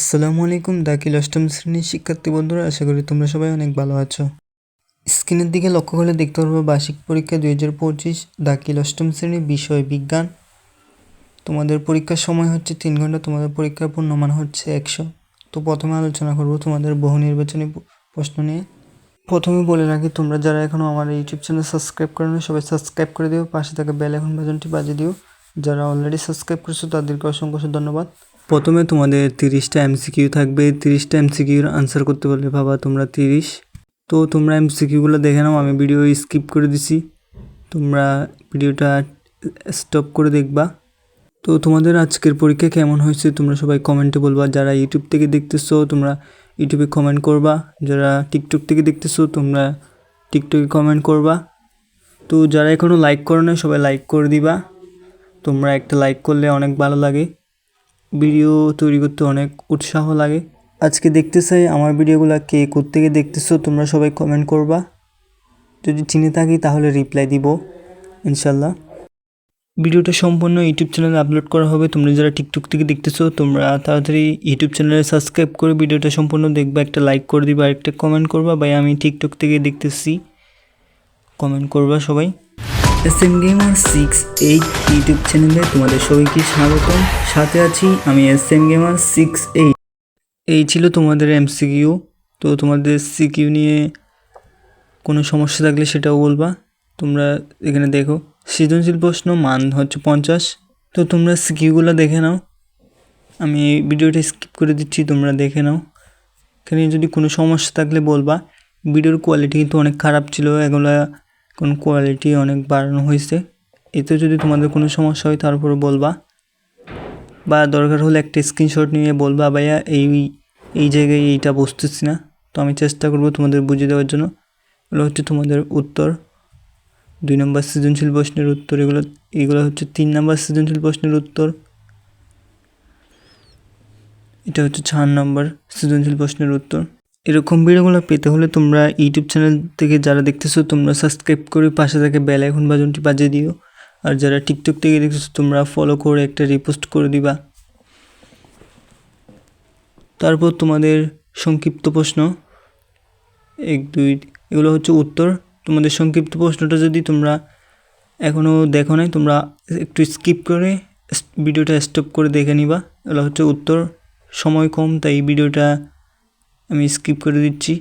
আসসালামু আলাইকুম, দাখিল অষ্টম শ্রেণির শিক্ষার্থী বন্ধুরা, আশা করি তোমরা সবাই অনেক ভালো আছো। স্ক্রিনের দিকে লক্ষ্য করলে দেখতে পারব, বার্ষিক পরীক্ষা দুই হাজার পঁচিশ, দাখিল অষ্টম শ্রেণি বিষয় বিজ্ঞান। তোমাদের পরীক্ষার সময় হচ্ছে তিন ঘণ্টা, তোমাদের পরীক্ষার পূর্ণমান হচ্ছে একশো। তো প্রথমে আলোচনা করব তোমাদের বহু নির্বাচনী প্রশ্ন নিয়ে। প্রথমে বলে রাখি, তোমরা যারা এখনও আমার ইউটিউব চ্যানেল সাবস্ক্রাইব করো না, সবাই সাবস্ক্রাইব করে দিও, পাশে থাকা বেল এখন বাজনটি বাজিয়ে দিও। যারা অলরেডি সাবস্ক্রাইব করেছ, তাদেরকে অসংখ্য ধন্যবাদ। প্রথমে তোমাদের তিরিশটা এমসিকিউ থাকবে, তিরিশটা এমসিকিউর আনসার করতে পারলে ভাবা তোমরা তিরিশ। তো তোমরা এমসিকিউগুলো দেখে নাও, আমি ভিডিও স্কিপ করে দিছি। তোমরা ভিডিওটা স্টপ করে দেখবা। তো তোমাদের আজকের পরীক্ষা কেমন হয়েছে তোমরা সবাই কমেন্টে বলবা। যারা ইউটিউব থেকে দেখতেছো, তোমরা ইউটিউবে কমেন্ট করবা। যারা টিকটক থেকে দেখতেছো, তোমরা টিকটকে কমেন্ট করবা। তো যারা এখনও লাইক করো না সবাই লাইক করে দিবা। তোমরা একটা লাইক করলে অনেক ভালো লাগে। ভিডিও তৈরি করতে অনেক উৎসাহ লাগে। আজকে দেখতে চাই আমার ভিডিওগুলো কে কোত্থেকে দেখতেছো, তোমরা সবাই কমেন্ট করবা। যদি চিনে থাকি তাহলে রিপ্লাই দিব, ইনশাল্লাহ। ভিডিওটা সম্পূর্ণ ইউটিউব চ্যানেলে আপলোড করা হবে। তোমরা যারা টিকটক থেকে দেখতেছো, তোমরা তাড়াতাড়ি ইউটিউব চ্যানেলে সাবস্ক্রাইব করে ভিডিওটা সম্পূর্ণ দেখবা, একটা লাইক করে দিবা একটা কমেন্ট করবা। ভাই, আমি টিকটক থেকে দেখতেছি। কমেন্ট করবা সবাই। S M gamer six eight YouTube চ্যানেলে তোমাদের সবাইকে স্বাগতম। সাথে আছি আমি S M gamer six eight এই ছিল তোমাদের এমসিকিউ তো তোমাদের সিকিউ নিয়ে কোনো সমস্যা থাকলে সেটাও বলবা। তোমরা এখানে দেখো, সৃজনশীল প্রশ্ন, মান হচ্ছে পঞ্চাশ। তো তোমরা সিকিউগুলো দেখে নাও। আমি এই ভিডিওটা স্কিপ করে দিচ্ছি, তোমরা দেখে নাও। এখানে যদি কোনো সমস্যা থাকলে বলবা। ভিডিওর কোয়ালিটি কিন্তু অনেক খারাপ ছিল, এগুলা কোন কোয়ালিটি অনেক বাড়ানো হয়েছে। এতে যদি তোমাদের কোনো সমস্যা হয়, তারপরে বলবা। বা দরকার হলে একটা স্ক্রিনশট নিয়ে বলবা, ভাইয়া, এই এই জায়গায় এইটা বসতেছি না। তো আমি চেষ্টা করব তোমাদের বুঝিয়ে দেওয়ার জন্য। এগুলো হচ্ছে তোমাদের উত্তর। দুই নম্বর সৃজনশীল প্রশ্নের উত্তর, এগুলো এগুলো হচ্ছে তিন নম্বর সৃজনশীল প্রশ্নের উত্তর। এটা হচ্ছে চার নম্বর সৃজনশীল প্রশ্নের উত্তর। এরকম ভিডিওগুলো পেতে হলে তোমরা ইউটিউব চ্যানেল থেকে যারা দেখতেছো, তোমরা সাবস্ক্রাইব করে পাশে থেকে বেল আইকন বাজনটি বাজিয়ে দিও। আর যারা টিকটক থেকে দেখতেছো, তোমরা ফলো করে একটা রিপোস্ট করে দিবা। তারপর তোমাদের সংক্ষিপ্ত প্রশ্ন। এক, দুই, এগুলো হচ্ছে উত্তর। তোমাদের সংক্ষিপ্ত প্রশ্নটা যদি তোমরা এখনও দেখো নাই, তোমরা একটু স্কিপ করে ভিডিওটা স্টপ করে দেখে নিবা। এগুলো হচ্ছে উত্তর। সময় কম, তাই ভিডিওটা আমি স্কিপ করে দিচ্ছি।